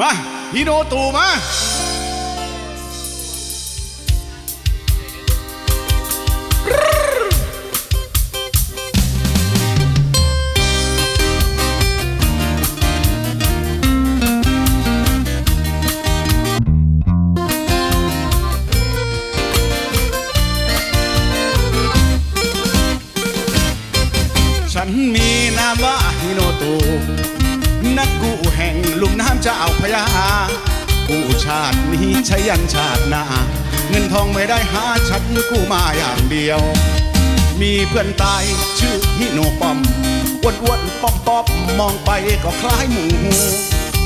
มาฮิโนตูมาฉันมีนามว่าฮิโนโตะ นักกู้แห่งลุ่มน้ำเจ้าพยากู้ชาตินี้ใช้ยันชาติหน้าเงินทองไม่ได้หาฉันกู้มาอย่างเดียว มีเพื่อนตายชื่อฮิโนปอมอ้วนอ้วนป้อมป้อมมองไปก็คล้ายหมู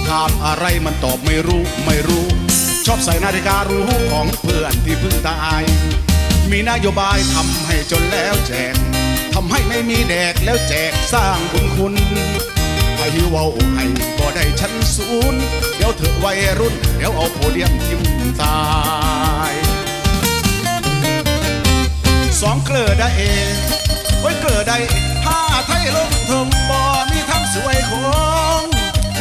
ถามอะไรมันตอบไม่รู้ไม่รู้ ชอบใส่นาฬิการูของเพื่อนที่เพิ่งตาย มีนโยบายทำให้จนแล้วแจกทำให้ไม่มีแดกแล้วแจกสร้างบุญคุณ ให้เว้าให้ก็ได้ชั้นศูนย์เดี๋ยวเถอะวัยรุ่น เดี๋ยวเอาโพเดียมทิมตายสองเกลือได้เองไว้เกลือได้ห้าไทยลงทงบ่มีทั้งสวยคง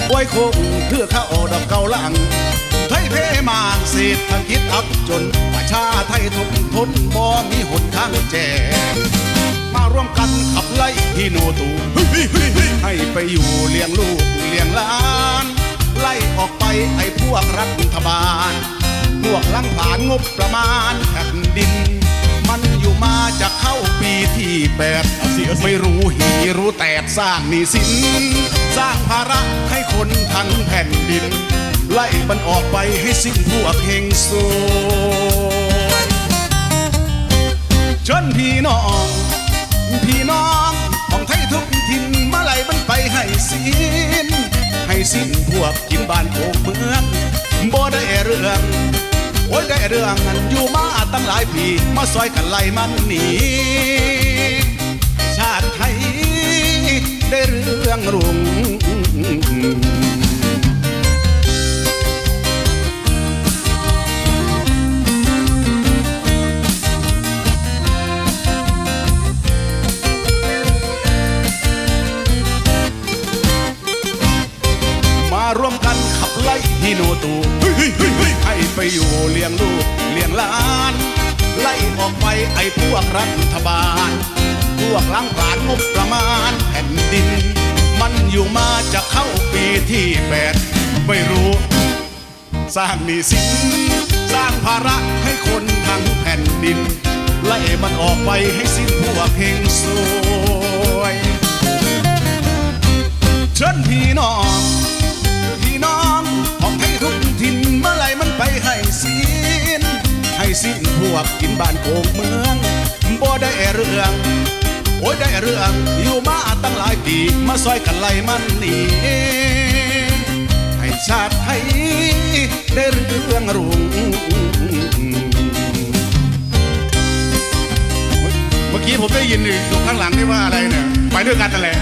ไว้คงเพื่อเข้าดอกเกาลังไทยเพมานเศรษฐกิจอับจนประชาไทยทุกทนบ่มีหนทางแจก วมกันขับไล่ฮีโนตูให้ไปอยู่เลี้ยงลูกเลี้ยงหลาน ไล่ออกไปไอ้พวกรัฐบาล พวกลังผ่านงบประมาณแผ่นดิน มันอยู่มาจะเข้าปีที่แปดไม่รู้หีรู้แตกสร้างหนี้สิน สร้างภาระให้คนทั้งแผ่นดิน ไล่มันออกไปให้สิ้นพวกเฮงซวยเชิญพี่น้อง พี่น้องของไทยทุกถิ่นเมื่อไหรมันไปให้สิ้น ให้สิ้นพวกกินบ้านโคกเมืองบ่ได้เรื่องโอ้ยได้เรื่องนั้นอยู่มาตั้งหลายปีมาซอยกันไล่มันหนีชาติไทยได้เรื่องรุ่ง ฮิโนตูให้ไปอยู่เลี้ยงลูกเลี้ยงหลาน ไล่ออกไปไอ้พวกรัฐบาล พวกล้างผลาญงบประมาณแผ่นดิน มันอยู่มาจะเข้าปีที่แปดไม่รู้ สร้างหนี้สินสร้างภาระให้คนทั้งแผ่นดิน ไล่มันออกไปให้สิ้นพวกเฮงโซ วกกินบ้านโกงเมืองบ่ได้เรื่อง โอ้ยได้เรื่องอยู่มาตั้งหลายปีมาซอยกันไล่มันนี่ให้ชาติไทยได้เรื่องรุ่งเมื่อกี้ผมได้ยินอยู่ข้างหลังนี่ว่าอะไรเนี่ยไปด้วยกันนั่นแหละ